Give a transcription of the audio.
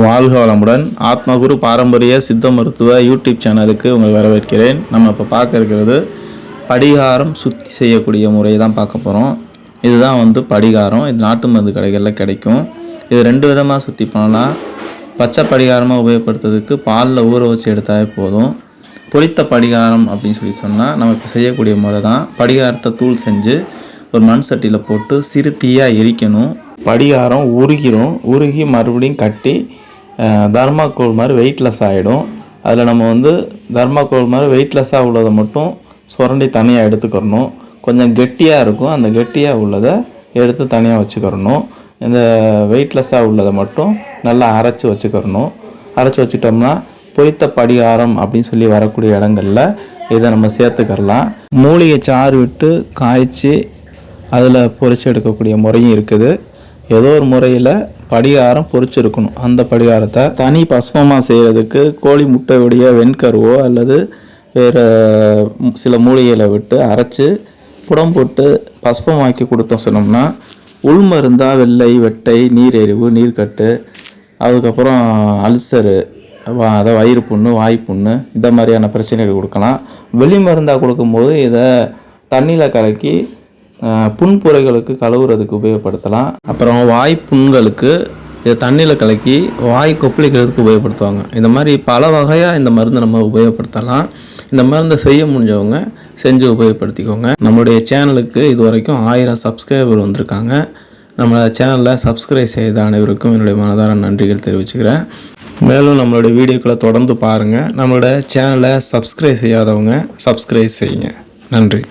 வாழ்க வளமுடன் ஆத்மகுரு பாரம்பரிய சித்த மருத்துவ யூடியூப் சேனலுக்கு உங்களை வரவேற்கிறேன். நம்ம இப்போ பார்க்க இருக்கிறது படிகாரம் சுத்தி செய்யக்கூடிய முறையை தான் பார்க்க போகிறோம் இதுதான் வந்து படிகாரம். இது நாட்டு மருந்து கடைகளில் கிடைக்கும். இது ரெண்டு விதமாக சுற்றி பண்ணலாம். பச்சை படிகாரமாக உபயோகப்படுத்துறதுக்கு பாலில் ஊற வச்சு எடுத்தாலே போதும். பொரித்த படிகாரம் அப்படின்னு சொல்லி சொன்னால் நம்ம இப்போ செய்யக்கூடிய முறை தான். படிகாரத்தை தூள் செஞ்சு ஒரு மண் சட்டியில் போட்டு சிறு தீயாக எரிக்கணும். படிகாரம் உருகிரும். உருகி மறுபடியும் கட்டி தர்மாக்கோல் மாதிரி வெயிட்லெஸ் ஆகிடும் அதில் நம்ம வந்து தர்மாக்கோல் மாதிரி வெயிட்லெஸ்ஸாக உள்ளதை மட்டும் சுரண்டி தனியாக எடுத்துக்கிறணும். கொஞ்சம் கெட்டியாக இருக்கும். அந்த கெட்டியாக உள்ளதை எடுத்து தனியாக வச்சுக்கிறணும். இந்த வெயிட்லெஸ்ஸாக உள்ளதை மட்டும் நல்லா அரைச்சி வச்சுக்கிறணும். அரைச்சி வச்சுட்டோம்னா பொய்த்த படிகாரம் அப்படின்னு சொல்லி வரக்கூடிய இடங்கள்ல இதை நம்ம சேர்த்துக்கிறலாம். மூலிகை சாறு விட்டு காய்ச்சி அதில் பொறிச்சு எடுக்கக்கூடிய முறையும் இருக்குது. ஏதோ ஒரு முறையில் படிகாரம் பொறிச்சிருக்கணும். அந்த படிகாரத்தை தனி பஸ்மமாக செய்கிறதுக்கு கோழி முட்டையுடைய வெண்கருவோ அல்லது வேறு சில மூலிகைகளை விட்டு அரைச்சி புடம் போட்டு பஸ்பமாக்கி கொடுத்தோம் சொன்னோம்னா உள்மருந்தா வெள்ளை வெட்டை நீர் எரிவு நீர்க்கட்டு அதுக்கப்புறம் அல்சரு வா- வயிறு புண்ணு வாய் புண்ணு இந்த மாதிரியான பிரச்சனைகள் கொடுக்கலாம். வெளி மருந்தாக கொடுக்கும்போது இதை தண்ணியில் கலக்கி புண்புரைகளுக்கு கழுவுறதுக்கு உபயோகப்படுத்தலாம். அப்புறம் வாய் புண்களுக்கு இதை தண்ணியில் கலக்கி வாய் கொப்பளிக்கிறதுக்கு உபயோகப்படுத்துவாங்க. இந்த மாதிரி பல வகையாக இந்த மருந்தை நம்ம உபயோகப்படுத்தலாம். இந்த மருந்தை செய்ய முடிஞ்சவங்க செஞ்சு உபயோகப்படுத்திக்கோங்க. நம்மளுடைய சேனலுக்கு இது வரைக்கும் ஆயிரம் சப்ஸ்கிரைபர் வந்திருக்காங்க. நம்ம சேனலில் சப்ஸ்கிரைப் செய்த அனைவருக்கும் என்னுடைய மனதார நன்றிகள் தெரிவிச்சுக்கிறேன். மேலும் நம்மளுடைய வீடியோக்களை தொடர்ந்து பாருங்கள் நம்மளோட சேனலை சப்ஸ்கிரைப் செய்யாதவங்க சப்ஸ்கிரைப் செய்யுங்க. நன்றி.